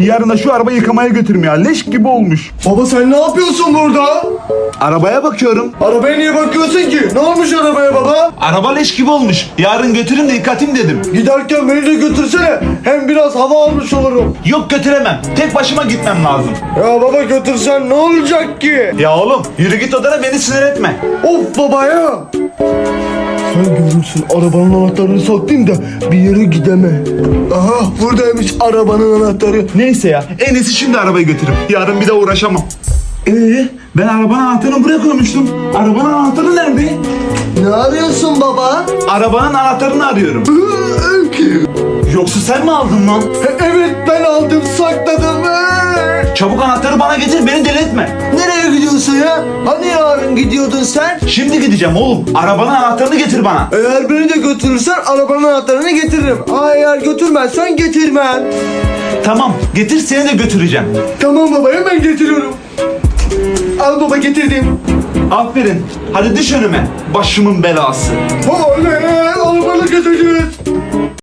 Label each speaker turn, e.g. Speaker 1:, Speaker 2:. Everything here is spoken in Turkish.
Speaker 1: Yarın da şu arabayı yıkamaya götürüm ya. Leş gibi olmuş.
Speaker 2: Baba sen ne yapıyorsun burada?
Speaker 1: Arabaya bakıyorum.
Speaker 2: Arabaya niye bakıyorsun ki? Ne olmuş arabaya baba?
Speaker 1: Araba leş gibi olmuş. Yarın götürün de yıkatayım dedim.
Speaker 2: Giderken beni de götürsene. Hem biraz hava almış olurum.
Speaker 1: Yok götüremem. Tek başıma gitmem lazım.
Speaker 2: Ya baba götürsen ne olacak ki?
Speaker 1: Ya oğlum yürü git odana beni sinir etme.
Speaker 2: Of baba ya. Sen görürsün arabanın anahtarını saklayayım da bir yere gideme. Aha buradaymış arabanın anahtarı.
Speaker 1: Neyse ya en iyisi şimdi arabayı götürürüm. Yarın bir de uğraşamam. Ee, ben arabanın anahtarını buraya koymuştum. Arabanın anahtarı nerede?
Speaker 2: Ne arıyorsun baba?
Speaker 1: Arabanın anahtarını arıyorum. Yoksa sen mi aldın lan?
Speaker 2: evet ben aldım sakladım.
Speaker 1: Çabuk anahtarı bana getir beni deli etme.
Speaker 2: Nereye gidiyorsun ya? Hani yarın gidiyordun sen?
Speaker 1: Şimdi gideceğim oğlum. Arabanın anahtarını getir bana.
Speaker 2: Eğer beni de götürürsen arabanın anahtarını getiririm. Aa, eğer götürmezsen getirmem.
Speaker 1: Tamam getir seni de götüreceğim.
Speaker 2: Tamam baba hemen getiriyorum. Al baba getirdim.
Speaker 1: Aferin. Hadi düş önüme. Başımın belası.
Speaker 2: Oley.